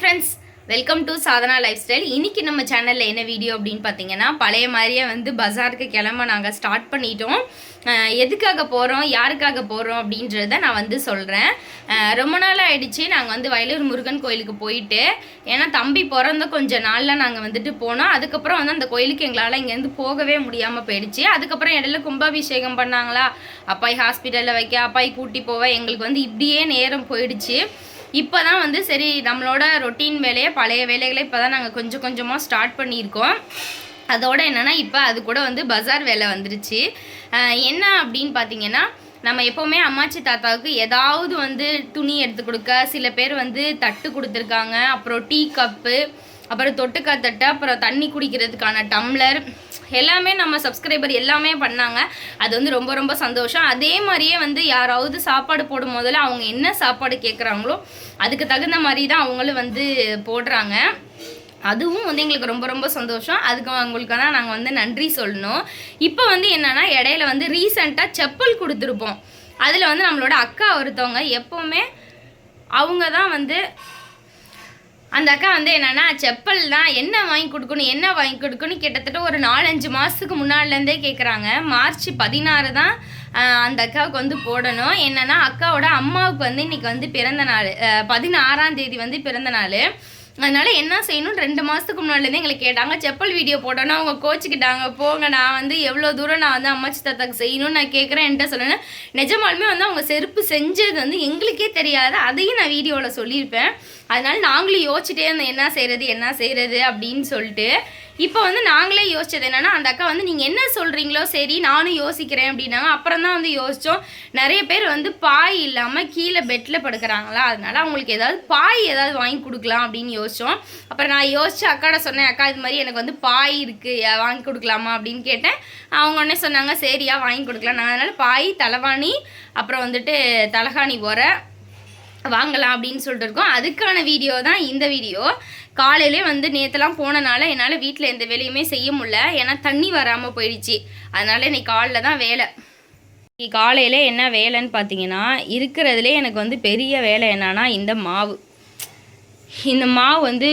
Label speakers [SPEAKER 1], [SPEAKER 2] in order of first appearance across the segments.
[SPEAKER 1] Friends welcome to Sadhana lifestyle இன்னைக்கு நம்ம சேனலில் என்ன வீடியோ அப்படின்னு பார்த்தீங்கன்னா பழைய மாதிரியே வந்து பஜாருக்கு கிளம்ப நாங்கள் ஸ்டார்ட் பண்ணிட்டோம். எதுக்காக போகிறோம் யாருக்காக போகிறோம் அப்படின்றத நான் வந்து சொல்கிறேன் ரொம்ப நாள் ஆகிடுச்சு நாங்கள் வந்து வயலூர் முருகன் கோயிலுக்கு போயிட்டு ஏன்னா தம்பி பிறந்த கொஞ்ச நாளில் நாங்கள் வந்துட்டு போனோம். அதுக்கப்புறம் வந்து அந்த கோயிலுக்கு எங்களால் இங்கேருந்து போகவே முடியாமல் போயிடுச்சு. அதுக்கப்புறம் இடையில கும்பாபிஷேகம் பண்ணாங்களா? அப்பாய் ஹாஸ்பிட்டலில் வைக்க அப்பாய் கூட்டி போவ எங்களுக்கு வந்து இப்படியே நேரம் போயிடுச்சு. இப்போ தான் வந்து சரி நம்மளோட ரொட்டீன் வேலையை பழைய வேலைகளை இப்போ தான் நாங்கள் கொஞ்சம் கொஞ்சமாக ஸ்டார்ட் பண்ணியிருக்கோம். அதோட என்னென்னா இப்போ அது கூட வந்து பஜார் வேலை வந்துருச்சு. என்ன அப்படின்னு பார்த்தீங்கன்னா நம்ம எப்போவுமே அம்மாச்சி தாத்தாவுக்கு ஏதாவது வந்து துணி எடுத்து கொடுக்க சில பேர் வந்து தட்டு கொடுத்துருக்காங்க. அப்புறம் டீ கப்பு அப்புறம் தொட்டுக்கா தட்டு அப்புறம் தண்ணி குடிக்கிறதுக்கான டம்ளர் எல்லாமே நம்ம சப்ஸ்கிரைபர் எல்லாமே பண்ணாங்க. அது வந்து ரொம்ப ரொம்ப சந்தோஷம். அதே மாதிரியே வந்து யாராவது சாப்பாடு போடும் முதல்ல அவங்க என்ன சாப்பாடு கேட்குறாங்களோ அதுக்கு தகுந்த மாதிரி தான் அவங்களும் வந்து போடுறாங்க. அதுவும் வந்து எங்களுக்கு ரொம்ப ரொம்ப சந்தோஷம். அதுக்கு அவங்களுக்கு தான் நாங்கள் வந்து நன்றி சொல்லணும். இப்போ வந்து என்னென்னா இடையில வந்து ரீசெண்டாக செப்பல் கொடுத்துருப்போம். அதில் வந்து நம்மளோட அக்கா ஒருத்தவங்க எப்போவுமே அவங்க தான் வந்து அந்த அக்கா வந்து என்னன்னா செப்பல் தான் என்ன வாங்கி கொடுக்கணும் என்ன வாங்கி கொடுக்கணும் கிட்டத்தட்ட ஒரு நாலஞ்சு மாதத்துக்கு முன்னாடிலேருந்தே கேட்குறாங்க மார்ச் பதினாறு தான் அந்த அக்காவுக்கு வந்து போடணும். என்னன்னா அக்காவோட அம்மாவுக்கு வந்து இன்னைக்கு வந்து பிறந்த நாள் பதினாறாம் தேதி வந்து பிறந்த நாள். அதனால என்ன செய்யணும் ரெண்டு மாதத்துக்கு முன்னாடிலேருந்து எங்களுக்கு கேட்டாங்க. செப்பல் வீடியோ போட்டோன்னா அவங்க கோச்சிக்கிட்டாங்க. போங்க நான் வந்து எவ்வளோ தூரம் நான் வந்து அம்மாச்சி தாத்தாக்கு செய்யணும்னு நான் கேட்குறேன் என்கிட்ட சொல்லணும் நிஜமாலுமே வந்து அவங்க செருப்பு செஞ்சது வந்து எங்களுக்கே தெரியாது அதையும் நான் வீடியோவில் சொல்லியிருப்பேன். அதனால நாங்களும் யோசிச்சுட்டே இருந்தோம் என்ன செய்கிறது என்ன செய்கிறது அப்படின்னு சொல்லிட்டு. இப்போ வந்து நாங்களே யோசிச்சது என்னன்னா அந்த அக்கா வந்து நீங்கள் என்ன சொல்கிறீங்களோ சரி நானும் யோசிக்கிறேன் அப்படின்னாங்க. அப்புறம் தான் வந்து யோசித்தோம் நிறைய பேர் வந்து பாய் இல்லாமல் கீழே பெட்டில் படுக்கிறாங்களா? அதனால அவங்களுக்கு ஏதாவது பாய் ஏதாவது வாங்கி கொடுக்கலாம் அப்படின்னு யோசித்தோம் அப்புறம் நான் யோசிச்சு அக்காட சொன்னேன் அக்கா இது மாதிரி எனக்கு வந்து பாய் இருக்குது வாங்கி கொடுக்கலாமா? அப்படின்னு கேட்டேன். அவங்க உடனே சொன்னாங்க சரியா வாங்கி கொடுக்கலாம். நான் அதனால் பாய் தலைவாணி அப்புறம் வந்துட்டு தலகாணி உரை வாங்கலாம் அப்படின்னு சொல்லிட்டு இருக்கோம். அதுக்கான வீடியோ தான் இந்த வீடியோ காலையிலே வந்து நேற்றுலாம் போனனால என்னால் வீட்டில் எந்த வேலையுமே செய்ய முடில ஏன்னா தண்ணி வராமல் போயிடுச்சு. அதனால் இன்னைக்கு காலைல தான் வேலை. இன்னைக்கு காலையில் என்ன வேலைன்னு பார்த்தீங்கன்னா இருக்கிறதுலே எனக்கு வந்து பெரிய வேலை என்னன்னா இந்த மாவு. இந்த மாவு வந்து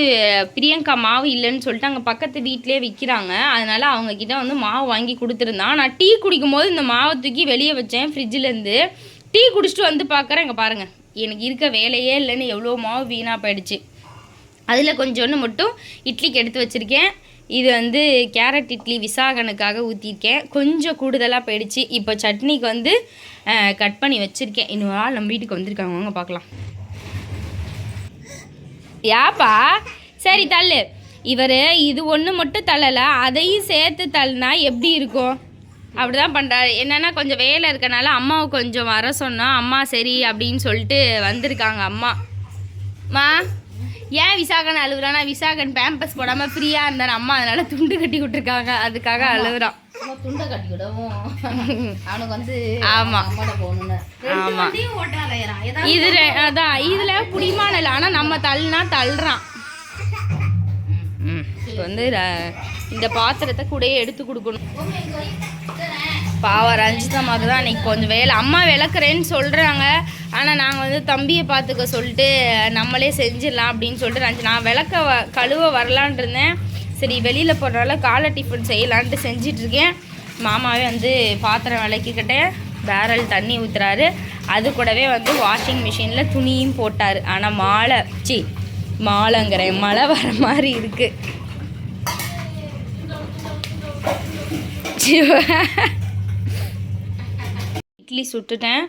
[SPEAKER 1] பிரியங்கா மாவு இல்லைன்னு சொல்லிட்டு அங்கே பக்கத்து வீட்டிலே விற்கிறாங்க அதனால் அவங்கக்கிட்ட வந்து மாவு வாங்கி கொடுத்துருந்தான். நான் டீ குடிக்கும் போது இந்த மாவை தூக்கி வெளியே வச்சேன் ஃப்ரிட்ஜிலேருந்து டீ குடிச்சிட்டு வந்து பார்க்குறேன் இங்கே பாருங்கள் எனக்கு இருக்க வேலையே இல்லைன்னு எவ்வளோ மாவு வீணாக போயிடுச்சு. அதில் கொஞ்சோன்னு மட்டும் இட்லிக்கு எடுத்து வச்சுருக்கேன். இது வந்து கேரட் இட்லி விசாகனுக்காக ஊற்றிருக்கேன் கொஞ்சம் கூடுதலாக போயிடுச்சு. இப்போ சட்னிக்கு வந்து கட் பண்ணி வச்சுருக்கேன். இன்னொரு ஆள் நம்ம வீட்டுக்கு வந்திருக்காங்க. வாங்க பார்க்கலாம். யாப்பா? சரி தள்ளு. இவர் இது ஒன்று மட்டும் தள்ளலை. அதையும் சேர்த்து தள்ளினா எப்படி இருக்கும்? அப்படிதான் பண்ணுறாரு என்னன்னா கொஞ்சம் வேலை இருக்கனால அம்மாவை கொஞ்சம் வர சொன்னோம் அம்மா சரி அப்படின்னு சொல்லிட்டு வந்திருக்காங்க அம்மா. மா ஏன் விசாகன் அழுகுறானா விசாகன் பேம்பஸ் போடாமல் ஃப்ரீயாக இருந்தார். அம்மா அதனால துண்டு கட்டி விட்டுருக்காங்க. அதுக்காக அழுகுறான்.
[SPEAKER 2] துண்டை கட்டிக்கிடவும் அவனுக்கு வந்து
[SPEAKER 1] ஆமா.
[SPEAKER 2] அம்மாட போகணும்னு.
[SPEAKER 1] ஆமா.
[SPEAKER 2] வண்டியும் ஓட்டாலையறான் ஏதாவது
[SPEAKER 1] இது ரெ- அதான் இதில் புடிமான இல்லை. ஆனால் நம்ம தள்ளுனா தள்ளுறான். வந்து இந்த பாத்திரத்தை கூடயே எடுத்து கொடுக்கணும். பாவா ரஞ்சிதம்மாக்கு தான் அன்றைக்கி கொஞ்சம் வேலை. அம்மா விளக்குறேன்னு சொல்கிறாங்க ஆனால் நாங்கள் வந்து தம்பியை பார்த்துக்க சொல்லிட்டு நம்மளே செஞ்சிடலாம் அப்படின்னு சொல்லிட்டு ரஞ்சி நான் விளக்க வ கழுவ வரலான் இருந்தேன். சரி வெளியில் போடுறதால காலை டிஃபன் செய்யலான்ட்டு செஞ்சிட்ருக்கேன். மாமாவே வந்து பாத்திரம் விளக்கிக்கிட்டேன். பேரல் தண்ணி ஊற்றுறாரு அது கூடவே வந்து வாஷிங் மிஷினில் துணியும் போட்டார். ஆனால் மாலை சி மாலைங்கிறேன். மழை வர மாதிரி இருக்குது இட்லி சுட்டுட்டேன்.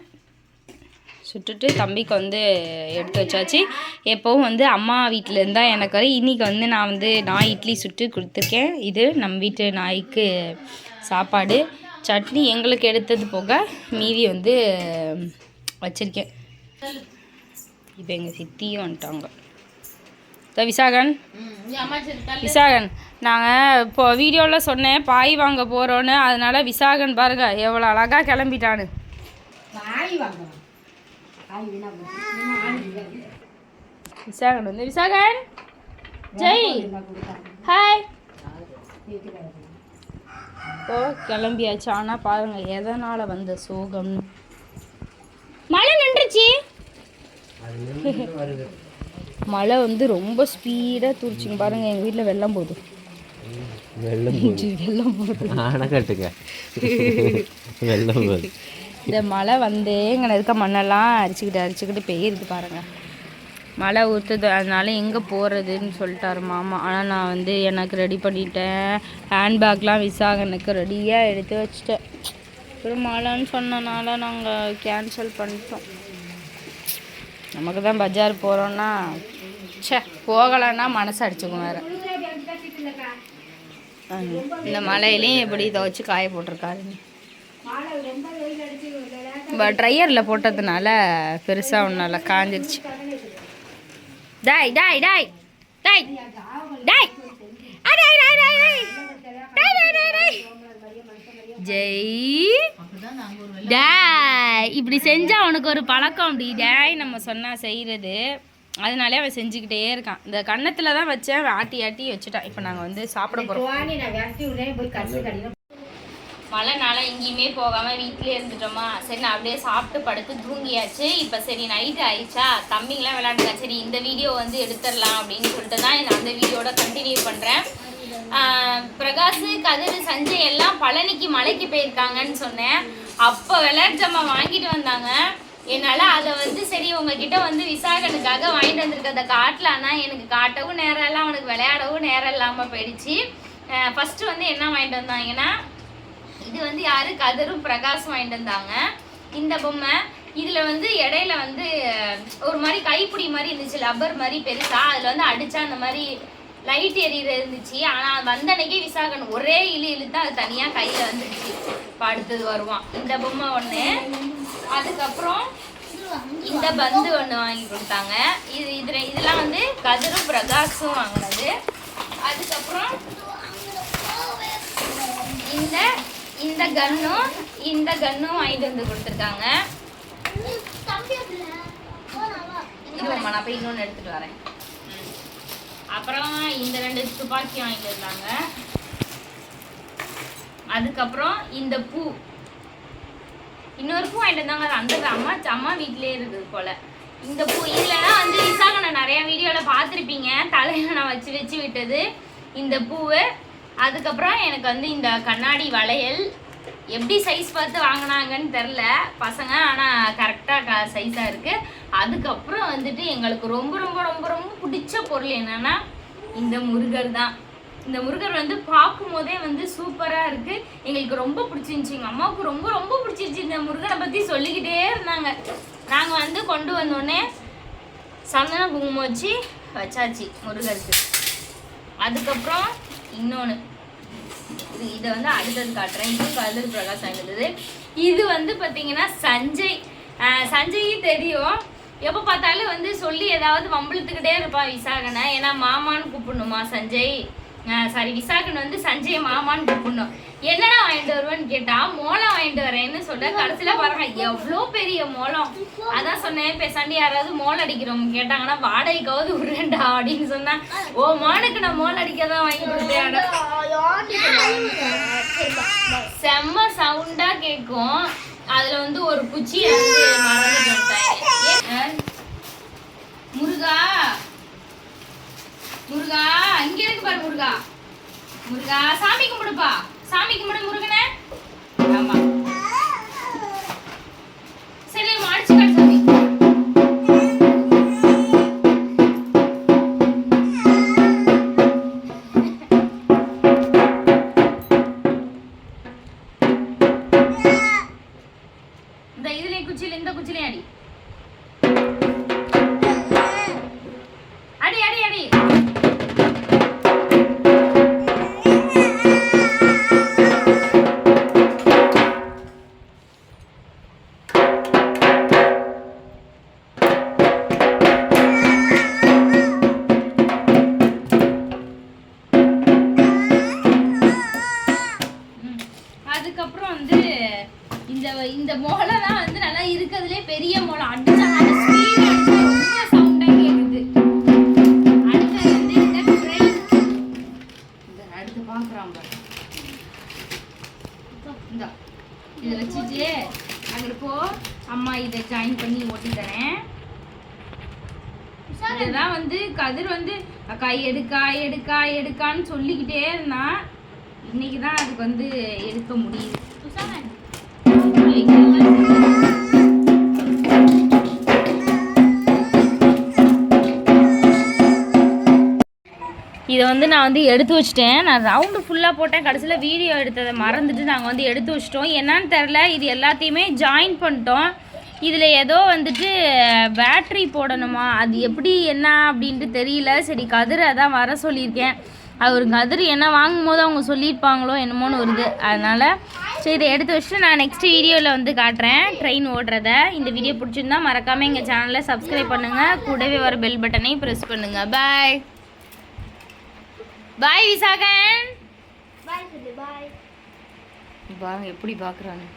[SPEAKER 1] சுட்டுட்டு தம்பிக்கு வந்து எடுத்து வச்சாச்சு. எப்போவும் வந்து அம்மா வீட்டில் இருந்தால் எனக்கு வரை இன்றைக்கி வந்து நான் வந்து நான் இட்லி சுட்டு கொடுத்துருக்கேன். இது நம்ம வீட்டு நாய்க்கு சாப்பாடு. சட்னி எங்களுக்கு எடுத்தது போக மீதி வந்து வச்சுருக்கேன். இப்போ எங்கள் சித்தியும் வந்துட்டாங்க. விசாகன். விசாகன் நாங்கள் இப்போ வீடியோவில் சொன்னேன் பாய் வாங்க போகிறோன்னு அதனால் விசாகன் பாருங்க எவ்வளோ அழகாக கிளம்பிட்டான்னு.
[SPEAKER 2] காய் வீணா இல்லை.
[SPEAKER 1] விசாகன் வந்து விசாகன் ஜெய்? ஹாய். இப்போ கிளம்பியாச்சு ஆனால் பாருங்க எதனால் வந்த சோகம்னு மழை நின்றுச்சு மழை வந்து ரொம்ப ஸ்பீடாக தூரிச்சிங்க பாருங்கள் எங்கள் வீட்டில் வெள்ளம் போகுது
[SPEAKER 3] வெள்ளம்
[SPEAKER 1] வெள்ளம் போகுது
[SPEAKER 3] அணைக்கட்டுங்க வெள்ளம் போகுது
[SPEAKER 1] இந்த மழை வந்தே இங்கே இருக்க மண்ணெல்லாம் அரிச்சுக்கிட்டு அரிச்சுக்கிட்டு பெய்யுது பாருங்கள் மழை ஊற்றுது அதனால எங்கே போகிறதுன்னு சொல்லிட்டாரு மாமா. ஆனால் நான் வந்து எனக்கு ரெடி பண்ணிட்டேன். ஹேண்ட்பேக்லாம் விசாகனுக்கு ரெடியாக எடுத்து வச்சிட்டேன். அப்புறம் மழைன்னு சொன்னனால நாங்கள் கேன்சல் பண்ணிட்டோம். நமக்கு தான் பஜார் போகிறோன்னா சே போகலைன்னா மனசு அடிச்சுக்கும் வேறு. இந்த மழையிலையும் எப்படி துவச்சி காய போட்டிருக்காருங்க. ட்ரையரில் போட்டதுனால பெருசாக ஒன்றும் காஞ்சிருச்சு. டாய் டாய் டாய் டாய் டாய். ஜெய். டாய் இப்படி செஞ்சா அவனுக்கு ஒரு பழக்கம் அப்படி. டாய் நம்ம சொன்னா செய்யறது அதனாலே அவன் செஞ்சுக்கிட்டே இருக்கான். இந்த கன்னத்தில் தான் வச்சேன் அவன் ஆட்டி ஆட்டி வச்சுட்டான். இப்போ நாங்கள் வந்து சாப்பிட போகிறோம் மழைனால எங்கேயுமே போகாமல் வீட்டிலே இருந்துட்டோமா. சரி நான் அப்படியே சாப்பிட்டு படுத்து தூங்கியாச்சு. இப்போ சரி நைட்டு ஆயிடுச்சா? தம்பிங்களாம் விளையாண்டுங்க சரி இந்த வீடியோ வந்து எடுத்துடலாம் அப்படின்னு சொல்லிட்டு தான் நான் அந்த வீடியோட கண்டினியூ பண்ணுறேன் பிரகாஷ் கதிர் சஞ்சய் எல்லாம் பழனிக்கு மலைக்கு போயிருக்காங்கன்னு சொன்னேன். அப்போ விளையாட்டு வாங்கிட்டு வந்தாங்க. என்னால் அதை வந்து சரி உங்ககிட்ட வந்து விசாகனுக்காக வாங்கிட்டு வந்திருக்கத காட்டலான்னா எனக்கு காட்டவும் நேரம் இல்லை அவனுக்கு விளையாடவும் நேரம் இல்லாமல் போயிடுச்சு. ஃபஸ்ட்டு வந்து என்ன வாங்கிட்டு வந்தாங்கன்னா இது வந்து யாரு? கதரும் பிரகாசம் வாங்கிட்டு வந்தாங்க. இந்த பொம்மை இதுல வந்து இடையில வந்து ஒரு மாதிரி கைப்பிடி மாதிரி இருந்துச்சு லப்பர் மாதிரி பெருசா. அதுல வந்து அடிச்சா அந்த மாதிரி லைட் எரியற இருந்துச்சு. ஆனா வந்த அன்னைக்கே விசாகன் ஒரே இழு இழுத்தா அது தனியா கையில வந்துருச்சு. இப்ப அடுத்தது வருவான். இந்த பொம்மை ஒண்ணு. அதுக்கப்புறம் இந்த பந்து ஒண்ணு வாங்கி கொடுத்தாங்க. இது இதுல இதெல்லாம் வந்து கதிரும் பிரகாஷும் வாங்கினது. அதுக்கப்புறம் இந்த இந்த கன்னும் இந்த கன்னும் வாங்கிட்டு வந்து கொடுத்துருக்காங்க. நான் போய் இன்னொன்று எடுத்துட்டு வரேன். அப்புறம் இந்த ரெண்டு துப்பாக்கி வாங்கிட்டு இருந்தாங்க அதுக்கப்புறம் இந்த பூ. இன்னொரு பூ வாங்கிட்டு வந்தாங்க. அது அந்த அம்மா அம்மா வீட்டிலே இருக்குது போல. இந்த பூ இல்லைன்னா வந்து விசாக நான் நிறைய வீடியோவில் பார்த்துருப்பீங்க. தலையில நான் வச்சு வச்சு விட்டது. இந்த பூவை அதுக்கப்புறம் எனக்கு வந்து இந்த கண்ணாடி வளையல் எப்படி சைஸ் பார்த்து வாங்கினாங்கன்னு தெரில பசங்க ஆனால் கரெக்டாக சைஸாக இருக்குது அதுக்கப்புறம் வந்துட்டு எங்களுக்கு ரொம்ப ரொம்ப ரொம்ப ரொம்ப பிடிச்ச பொருள் என்னென்னா இந்த முருகர் தான். இந்த முருகர் வந்து பார்க்கும் போதே வந்து சூப்பராக இருக்குது எங்களுக்கு ரொம்ப பிடிச்சிருந்துச்சி. எங்கள் அம்மாவுக்கு ரொம்ப ரொம்ப பிடிச்சிருச்சு இந்த முருகரை பற்றி சொல்லிக்கிட்டே இருந்தாங்க. நாங்கள் வந்து கொண்டு வந்தோடனே சந்தன குங்குமம் வச்சு வச்சாச்சு முருகருக்கு. அதுக்கப்புறம் இன்னொன்று இது இதை வந்து அடுத்தது காட்டுறேன். இது கதிர் பிரகாஷ் வாங்கினது இது வந்து பார்த்தீங்கன்னா சஞ்சய். ஆஹ் சஞ்சய் தெரியும். எப்போ பார்த்தாலும் வந்து சொல்லி ஏதாவது வம்பிழுத்துக்கிட்டே இருப்பான் விசாகனை ஏன்னா மாமான்னு கூப்பிடணுமா சஞ்சய்? சாரி விசாகன் வந்து சஞ்சய் மாமான்னு கூப்பிடணும். என்னடா வாங்கிட்டு வருவேன்னு கேட்டா மோளம் வாங்கிட்டு வரேன்னு சொல்ல கடைசியில பாருங்க எவ்வளோ பெரிய மோளம். அதான் சொன்னேன் பேசாண்டி யாராவது மோளம் அடிக்கிறவங்க கேட்டாங்கன்னா வாடகைக்காவது விடுறேன்டா அப்படின்னு சொன்னா ஓ மானுக்கு நான் மோளம் அடிக்க தான் வாங்கி கொடுத்தேன் செம்ம சவுண்டா கேட்கும் அதுல வந்து ஒரு குச்சி வந்து முருகா முருகா இங்க இருக்கு பாரு முருகா. முருகா சாமி கும்பிடுப்பா. சாமி கும்பிடு முருகன் இந்த இந்த மோளை தான் வந்து நல்லா இருக்கிறதுலே பெரிய மோளம். அடிச்சா இதை வச்சுட்டு அங்க போ. அம்மா இதை ஜாயின் பண்ணி ஓட்டி தரேன். வந்து கதிர் வந்து அக்கா எடுக்கா எடுக்கா எடுக்கான்னு சொல்லிக்கிட்டே இருந்தான். இன்னைக்கு தான் அதுக்கு வந்து எடுக்க முடியுது. இதை வந்து நான் வந்து எடுத்து வச்சிட்டேன். நான் ரவுண்டு ஃபுல்லாக போட்டேன். கடைசியில் வீடியோ எடுத்ததை மறந்துட்டு நாங்கள் வந்து எடுத்து வச்சிட்டோம். என்னன்னு தெரில இது எல்லாத்தையுமே ஜாயின் பண்ணிட்டோம். இதில் ஏதோ வந்துட்டு பேட்ரி போடணுமா? அது எப்படி என்ன அப்படின்ட்டு தெரியல. சரி கதிர் அதான் வர சொல்லியிருக்கேன். அவர் கதிர் என்ன வாங்கும்போது அவங்க சொல்லியிருப்பாங்களோ என்னமோன்னு வருது அதனால் சரி இதை எடுத்து வச்சுட்டு நான் நெக்ஸ்ட் வீடியோவில் வந்து காட்டுறேன். ட்ரெயின் ஓடுறத. இந்த வீடியோ பிடிச்சிருந்தா மறக்காமல் எங்கள் சேனலை சப்ஸ்கிரைப் பண்ணுங்கள் கூடவே வர பெல் பட்டனையும் ப்ரெஸ் பண்ணுங்கள் பாய் பாய் விசாகன்.
[SPEAKER 2] பாய்
[SPEAKER 1] எப்படி பார்க்குறான்னு